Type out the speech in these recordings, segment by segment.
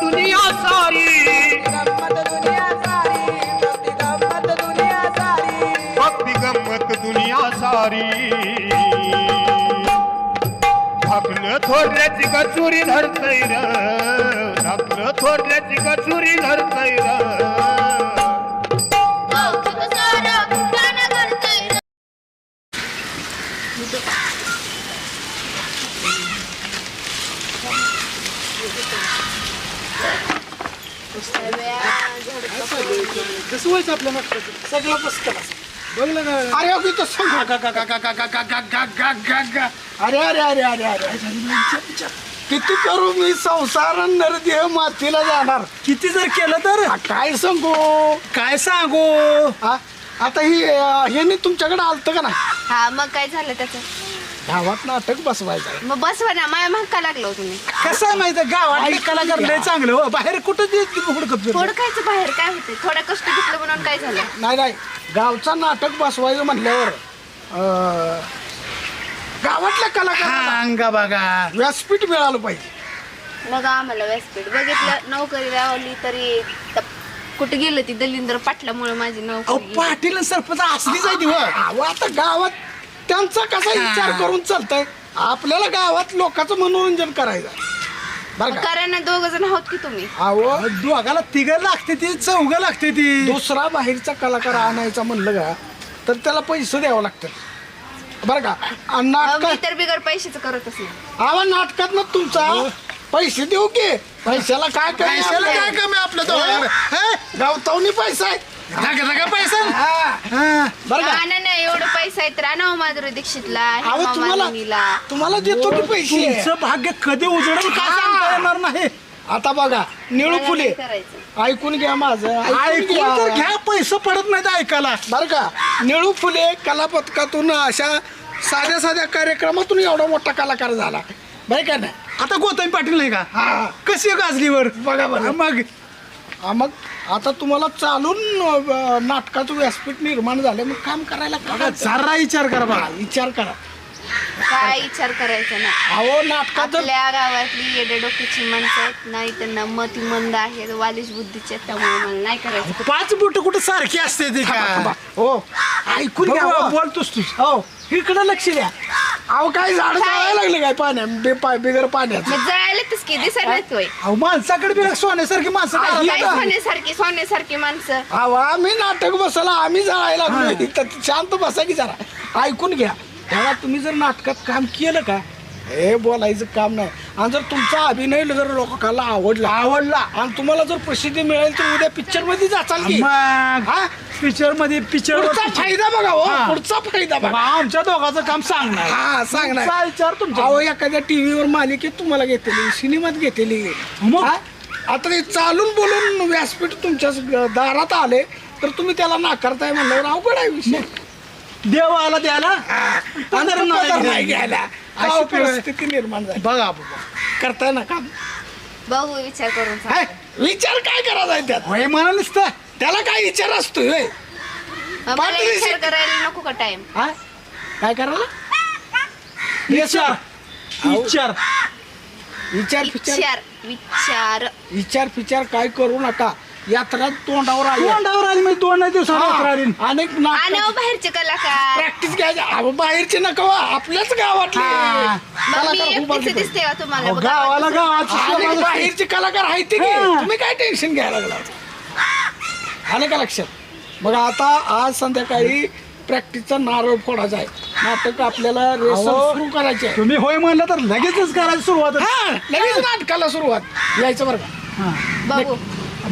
दुनिया सारी गंमत दुनिया सारी भक्ती गंमत दुनिया सारी भक्ती गंमत दुनिया सारी धाकलं थोरल्याची कचुरी धरतय र. धाकलं थोरल्याची कचुरी धर कसं व्हायचं आपल्या नाटकाचं सगळं बसतं बघ ना अरे अगदी तसं सांग गा, गा, गा, गा, गा, गा, गा, गा, गा, गा, गा, गा. अरे अरे अरे अरे अरे किती करू मी संसार नरदेह मातीला जाणार किती जर केलं तर काय सांगू काय सांगू हा? आता ही हे नाही तुमच्याकडे आलतं का ना हा मग काय झालं त्याचं गावात नाटक बसवायचं मग बसवा ना माझ्या महाका लागलो तुम्ही? कसं आहे माहिती गावात कलाकार लय चांगलं हो बाहेर कुठं ते हुडकत फिरतो. थोडं बाहेर काय होते थोडं कष्ट घेतलं म्हणून काय झालं? नाही नाही. गावचं नाटक बसवायचं म्हटल्यावर अं, गावातल्या कलाकारांना सांगा बघा. व्यासपीठ मिळालं पाहिजे. मग आम्हाला व्यासपीठ. बघितलं नोकरी लावली तरी त- कुठे गेलं ती दलिंद्र पाटलामुळे माझी अहो नोकरी पाटील आणि सरपंच असलीच आहे ती हो. अहो आता गावात त्यांचा कसा विचार करून चालतंय? आपल्याला गावात लोकांचं मनोरंजन करायचं बरं का? कारण दोघ जण आहोत की तुम्ही? अहो दोघाला तिघं लागते ती चौघ लागते ती. दुसरा बाहेरचा कलाकार आणायचा म्हणलं का तर त्याला पैसे द्यावं लागतं बरं का? आणि अहो, मी नाटकात तर बिगर पैशाचं करतच नाही. आवा नाटकात ना तुमचा पैसे देऊ की? पैशाला काय पैशाला काय? कमी आपलं दोघांना? हे? गावतावनी पैसा आहे. धगा धगा पैसा. बरं का? नाही नाही एवढं पैसा आहे तर आणा माधुरी दीक्षितला अहो हेमा तुम्हाला मालिनीला तुम्हाला देतो की पैसे? तुमचं भाग्य कधी उजडेल काय सांगता येणार नाही. आता बघा निळू मला फुले. करायचं. ऐकून घ्या माझं ऐकून ऐकून तर घ्या घ्या पैसे पडत नाहीत ऐकायला. बरं का? निळू फुले कला पथकातून अशा साध्या साध्या कार्यक्रमातून एवढा मोठा कलाकार झाला. बरं का नाही? आता गोताई पाटील नाही हा. का कशी गाजलीवर? बघा बरं. मग? हा, मग? आता तुम्हाला चालून अं, नाटकाचं व्यासपीठ निर्माण झालं मग काम करायला बघा काय जरा विचार करा बघा. विचार करा. काय विचार करायचा ना अहो नाटकात जर आपल्या गावातली येडे डोक्याची माणसं आहेत. नाही त्यांना मती मंद आहेत वालिश बुद्धीचे आहेत त्यामुळे मला नाही करायचं. पाच बोट कुठं सारखी असते ती थांबा. का हो ऐकून घ्या हो. बोलतोस तू. हो इकडे लक्ष द्या. अहो काय झाड जायला लागले काय पाण्या बे पाय बिगर पाण्यात? मग जळालेतच की दिसायला येतोय अहो माणसाकडे बी सोन्यासारखी माणसं काय. सोन्यासारखी सोन्यासारखी माणसं? अहो आम्ही नाटक बसला आम्ही जायला लागलो. इथं शांत बसा की जरा. ऐकून घ्या. तेव्हा तुम्ही जर नाटकात काम केलं का हे बोलायचं काम नाही. आणि जर तुमचा अभिनय जर लोकांना आवडला आवडला. आणि तुम्हाला जर प्रसिद्धी मिळेल तर उद्या पिक्चरमध्ये जाचाल की. मग हा? पिक्चरमध्ये पिक्चर पुढचा फायदा बघा हो हा. पुढचा फायदा बघा. आमच्या दोघांचं काम सांगणार. हा सांगणार. तुमचा विचार तुमचा अहो एखाद्या टीव्हीवर मालिकेत तुम्हाला घेतली सिनेमात घेतली मग? हा? आता ते चालून बोलून व्यासपीठ तुमच्या स- दारात आले तर तुम्ही त्याला नाकारताय म्हणल्यावर अवघड आहे विषय. देव आला त्याला? पदर नाही घ्यायला. अशी परिस्थिती निर्माण झाली. बघा बाबा करताय ना काम? बघू विचार करून सांग. हाय, विचार काय करायचा आहे त्यात? वय म्हणा नुसतं. त्याला काय विचार असतोय होय? मला पाटील विचार विषय- करायला नको का टाइम हा? काय करायला? विचार. विचार. विचार फिचार विचार. विचार. विचार फिचार काय करू नका. यात्रा तोंडावर आली. तोंडावर आली म्हणजे दोन दिवसाला हा, तक्रारी. अनेक आणि अहो, बाहेरचे कलाकार. प्रॅक्टिस घ्यायची. अहो, बाहेरचे नका हो, आपल्याच गावातले. हा. मग मी कलाकार उभारले एकटीच दिसते का तुम्हाला. अहो, बघा, गावाला गावाची शोभा बाहेरचे कलाकार आहेत ते. की. हा. तुम्ही काय टेन्शन घ्यायला लागला? आलं का लक्षात? बघा आता आज संध्याकाळी प्रॅक्टिसचा नारळ फोडायचा आहे. नाटक आपल्याला. सुरू करायचे आहे. तुम्ही होय म्हणलं तर लगेचच करायची सुरुवात. हा लगेच नाटकाला सुरुवात. यायचं बरं का? हा. बघू.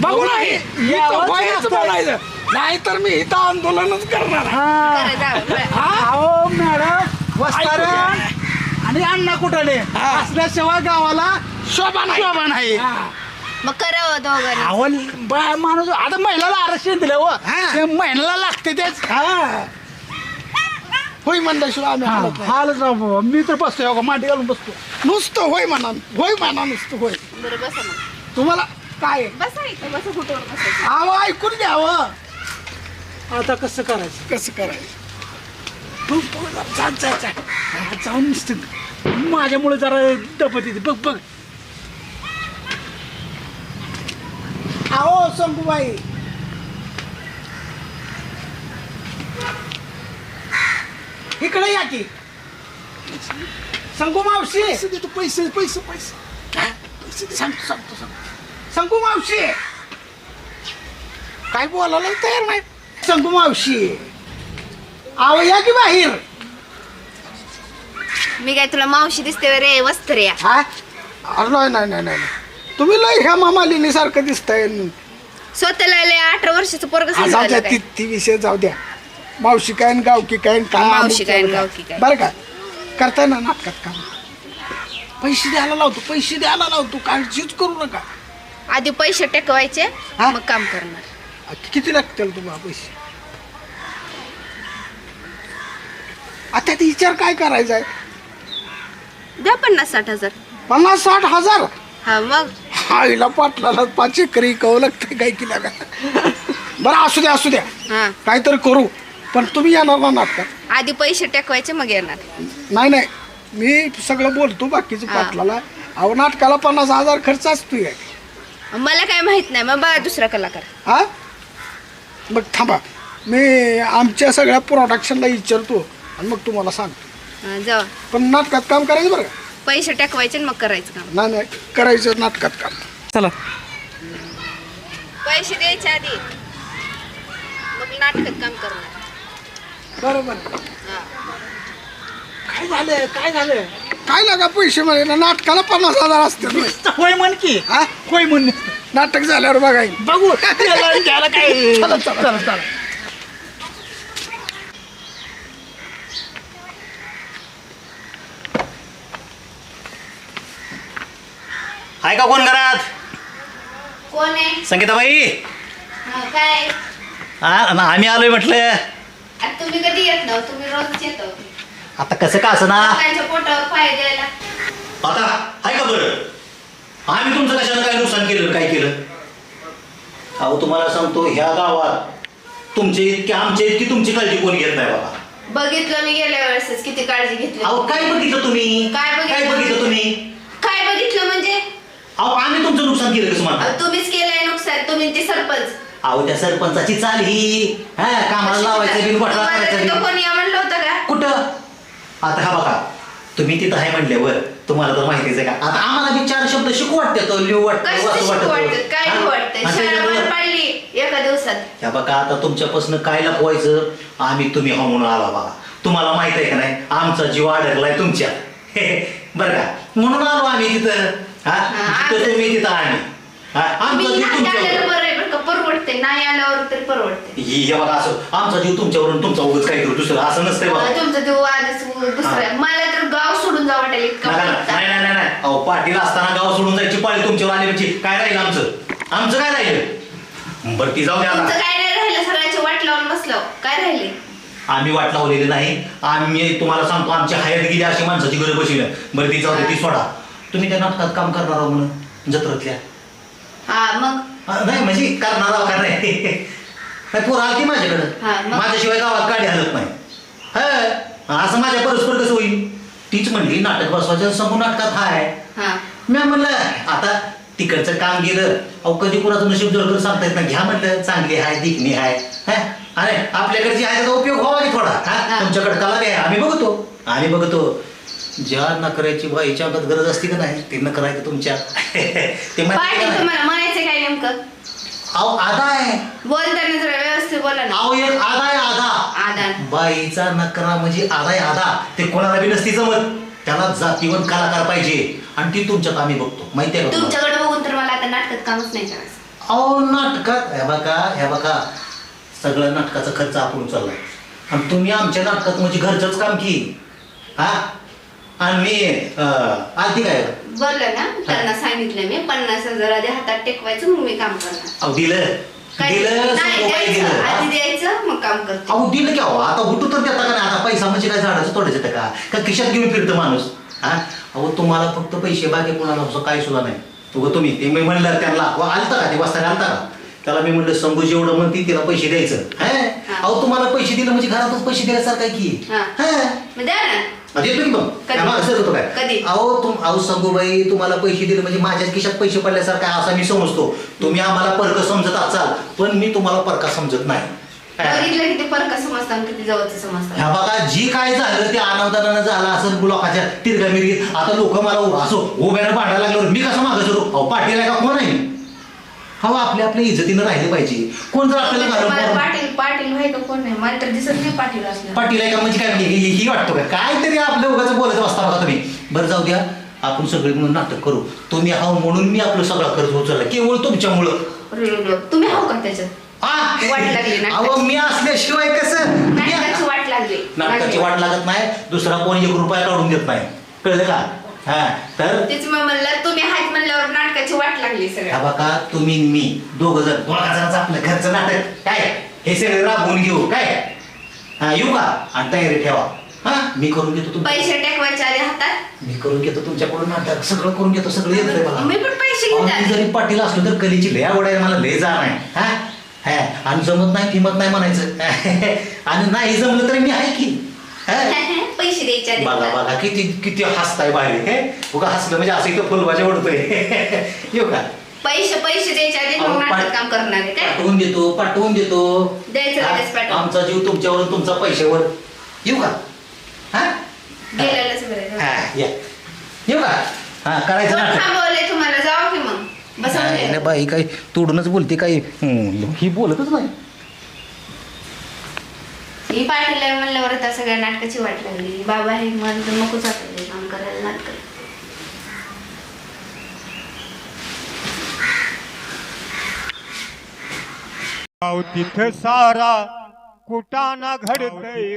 बघू नाही यावंच बाहेरच लागतं. बोलायचं. नाही तर मी इथं आंदोलनच करणार. बरं. अहो मॅडम वस्तार. आणि अण्णा कुठाले? हा. असल्याशिवाय गावाला शोभा नाही. शोभा नाही. हा. मग करावं दोघांनी अहो माणूस आता महिलाला आरक्षण दिलं हो. हा. ते महिलाला लागते तेच. हा. होय म्हणल्याशिवाय आम्ही हालत नाही. हालच राव बाबा. मी तर बसतोय मांडी घालून बसतो नुसतं होय म्हणा होय म्हणा नुसतं होय. तुम्हाला काय? आहे? बसा इथं आवा ऐकून घ्यावं आता कसं करायचं? कसं करायचं? जा, जा, जा. हा, जाऊन नुसतं माझ्यामुळे जरा दपत येते. बघ बघ. आहो शंभूबाई. इकडे या की. शंकू मावशी. पैसे देतो पैसे पैसे पैसे. सांगतो सांगतो सांगतो. शंकू मावशी. काय बोलायला तयार नाही. शंकू मावशी. आव या की बाहेर? मी काय तुला मावशी दिसते रे हा? अरे नाही नाही नाही नाही. तुम्ही लय ह्या मामालिनी सारखं दिसताय. स्वतःला लय अठरा वर्षाचं पोरग जाऊ द्या ती ती विषय जाऊ द्या. मावशी काय न गावकी काय न काय मावशी अमुक काय न काय. गावकी काय. बरं का? करताय ना नाटकात काम. पैसे द्यायला लावतो पैसे द्यायला लावतो. काळजीच करू नका. आधी पैसे टेकवायचे हा? मग काम करणार. आ, किती लागतील तुम्हाला पैसे? आता ते विचार काय करायचा आहे? द्या पन्नास साठ हजार. पन्नास साठ हजार? हा मग. आईला पाटलाला पाच एकरी कव लागते काय की लागा? बरं असू द्या असू द्या. हा. काहीतरी करू. पण तुम्ही येणार ना नाटकात आधी पैसे टेकवायचे मग येणार. नाही नाही. मी सगळं बोलतो बाकीचं हा. पाटलाला. अहो नाटकाला पन्नास हजार खर्च असतोय. मला काय माहीत नाही. मग बघा दुसरा कलाकार. हा? मग थांबा. मी आमच्या सगळ्या प्रोडक्शनला विचारतो आणि मग तुम्हाला सांगतो. हा, जावा. पण नाटकात काम करायचं बरं का? पैसे टेकवायचे आणि मग करायचं काम. नाही नाही. करायचं नाटकात काम. चला. पैसे द्यायचे आधी. मग नाटकात काम करणार. बरोबर. हा. काय झालं काय झालं काय लागा पैसे मध्ये ना नाटकाला पन्नास हजार असते होय म्हण की. हा? होय म्हण. नाटक झाल्यावर बघाय बघू. त्याला काय चला, चला. चला. चला आहे का कोण घरात? कोण आहे? संगीताबाई? हा, काय? हा ना आम्ही आलोय म्हटलं. आता तुम्ही कधी येत ना तुम्ही रोज येतो आता कसं का असं ना? लोकांच्या पोटावर पाय द्यायला. आता आहे का बरं? आम्ही तुमचं कशानं काय नुकसान केलं काय केलं? अहो तुम्हाला सांगतो ह्या गावात तुमचे इतके आमचे इतकी तुमची काळजी कोणी घेत नाही बाबा. बघितलं मी गेल्या वेळेसच किती काळजी घेतली. अहो काय बघितलं तुम्ही? काय बघितलं? काय बघितलं तुम्ही? काय बघितलं म्हणजे? अहो आम्ही तुमचं नुकसान केलं कसं म्हणता? अहो, तुम्हीच केलंय नुकसान तुम्ही ते सरपंच. अहो त्या सरपंचाची चाल ही हा कामाला लावायचं बिन तुम्हाला करायचा तिथं बिन कोणी या म्हणलं होतं का? कुठं? आता हा बघा तुम्ही तिथं आहे म्हणल्यावर तुम्हाला तर माहितीच आहे का? आता आम्हाला बी चार शब्द शिकू लिहू वाटतं कसं वाचू शिकू वाटतं वाटतं काय हा? वाटतंय आणि शाळा त्याच्यामुळं- बंद पाडली एका दिवसात. बघा आता तुमच्यापासून काय लपवायचं? आम्ही तुम्ही हो म्हणून आला बघा. तुम्हाला माहीत आहे का नाही? आमचा जीव अडकलाय तुमच्या. बरं का? म्हणून आलो आम्ही तिथं. हा? हा, तुम्ही तिथं आम्ही हा, आमचा तुम्ही जीव तुमच्यावर. बरं परवडते नाही आल्यावर तरी परवडते. ही हे बघा असं आमचा जीव तुमच्यावरून तुमचा उगच काय करू दुसरं असं नसतंय बघा. तुमचं देऊ आधीच दुसरं. मला तर गाव सोडून जावं वाटेल इतका. नाही नाही नाही नाही अहो पाटील असताना गाव सोडून जायची पाळी तुमच्यावर आली म्हणजे काय राहील आमचं? आमचं काय राहिलं? बरं ती जाऊ द्या तुमचं आता. काय नाही राहिलं सगळ्याची वाट लावून बसलो. काय राहिले? आम्ही वाट लावलेली नाही. आम्ही तुम्हाला सांगतो आमची हयात गेली अशी माणसाची गरज बसली बरं ती जाऊ दे, ती सोडा. तुम्ही त्या नाटकात काम करणार आहो म्हणून जत्रातल्या. हा मग? नाही म्हणजे करणार आहो का नाही पोरं आलती माझ्याकडं? माझ्याशिवाय गावात गाडी हलत नाही. हा असं माझ्या परस्पर कसं होईल? तीच म्हणली नाटक बसवायचं समूह नाटकात हाय हा. मी म्हणलं आता तिकडचं काम गेलं. अहो कधी कुणाचं नशीब जोर कर सांगता येत नाही. घ्या म्हणलं चांगली आहे दिखणी आहे. हा? अरे आपल्याकडे जी आहे त्याचा उपयोग व्हावा की थोडा? हा. तुमच्याकडे कला आहे आम्ही बघतो. आम्ही बघतो. ज्या नकऱ्याची बाईच्या अंगात गरज असते का नाही ती नकर आहे का तुमच्या. ते माहिती पाटील का नाही? तुम्हाला म्हणायचं काय नेमकं? अहो आधा आहे. बोलताना जरा व्यवस्थित बोला ना. अहो एक आधा आहे आधा. आदान बाईचा नकरा म्हणजे आधा आहे आधा. ते कोणाला बी नसती जमत. त्याला जातीवंत कलाकार पाहिजे. आणि ती तुमच्यात आम्ही बघतो. माहिती आहे का तुम्हाला? तुमच्याकडे बघून तर मला आता नाटकात कामच नाही करायचं. अहो नाटकात हे बघा हे बघा. सगळं नाटकाचा खर्च आपण चाललाय आणि तुम्ही आमच्या नाटकात म्हणजे घरचंच काम की. हा? आणि मी आलती काय? बोललं ना त्यांना सांगितलं मी पन्नास हजार आधी हातात टेकवायचं मग मी काम करणार. अहो दिलं. काय? दिलं नाही काही द्यायचं. दिलं. आधी? द्यायचं मग काम करते. अहो दिलं की अहो आता उठू तर देता का नाही? आता पैसा म्हणजे काय? झाडाचं तोडायचं येतं का? का खिशात घेऊन फिरतं माणूस? हा? अहो तुम्हाला फक्त पैसे बाकी कोणाला असं काय सुद्धा नाही. उगं तुम्ही ते मी म्हणलं त्यांना अहो, आलता का? ते वाजता आलता का? त्याला मी म्हणलं शंभू जेवढं म्हणते तिला पैसे द्यायचं. हा? अहो तुम्हाला पैसे दिले म्हणजे घरातच पैसे दिल्यासारखं आहे की? हा. हा? मग द्या ना. देतो की मग? कधी? आम्हाला कसं होतो काय? अहो तुम अहो संगूबाई तुम्हाला पैसे दिले म्हणजे माझ्या खिशात पैसे पडल्यासारखं आहे असं मी समजतो. तुम्ही आम्हाला परक समजत असाल पण मी तुम्हाला परका समजत नाही. काय? बघितलं किती फरक समजतं आणि किती जवळचं समजतं ह्या बघा जी काय झालं ते अनावधानानं झालं असं लोकांच्या तिरगा मिरगीत. आता लोक मला उ- असं उभ्यानं भांडायला लागल्यावर मी कसं मागं जरू अहो पाटील आहे का? कोण आहे? हा आपल्या आपल्या इज्जतीनं राहिले पाहिजे. कोण जर आपल्याला घालून पाटील व्हाय का कोण नाही? मला तर दिसत नाही पाटील असलं पाटील आहे का? म्हणजे काय ही ही- ही वाटतो का? काहीतरी आपल्या उगाच बोलत बसता बघा तुम्ही. बरं जाऊ द्या. आपण सगळे म्हणून नाटक करू. तुम्ही हा म्हणून मी आपलं सगळं कर्ज उचललं केवळ तुमच्यामुळं. तुम्ही हो का त्याच्यात? आ! वाट लागली नाटकाची. अहो मी असल्याशिवाय कसं? मी- नाटकाची वाट लागली. नाटकाची वाट लागत नाही. दुसरा कोण एक रुपया काढून देत नाही. कळलं का? हा तर तेच मग म्हणलं तुम्ही हात म्हणल्यावर नाटकाची वाट लागली हा सगळ्या बघा तुम्ही आणि मी दोघ जण. दोघा जणांचं आपलं घरचं नाटक. काय? हे सगळे राबवून घेऊ काय? हा येऊ का? आणि तयारी ठेवा. हा मी करून घेतो तुम पैसे टेकवायचे आले हातात? मी करून घेतो तुमच्याकडून नाटक सगळं करून घेतो सगळं येतंय मला. मी पण पैसे अहो, मी घेतात जरी पाटील असलो तर कलीची लय आवड आहे मला लय जाण आहे. हा? हा आणि जमत नाही किंमत नाही म्हणायचं. आणि नाही जमलं तरी मी आहे की. हा? पैसे द्यायचे आधी बघा. बघा किती किती हसताय बाहेर हे. उगा हसलं म्हणजे असं इथं फुलभाज्या उडतोय. येऊ का? पैसे पैसे द्यायचे आधी मग नाटक काम करणार आहे काय? पाठवून देतो पाठवून देतो. द्यायचं? लगेच पाठवून. आमचा जीव तुमच्यावर तुमचा पैशावर. येऊ का? हा? हा, या. येऊ का? हा करायचं कोण नाटक. थांबवलंय तुम्हाला की मग. नाही, बाई काही तोडूनच बोलते काही हम्म, ही बोलतच नाही. ही म्हणल्यावर आता सगळ्या नाटकाची वाट लागली. बाबा हे मन तर नकोच काम करायला नाटक. गाव तिथं सारा कुटाना घडतय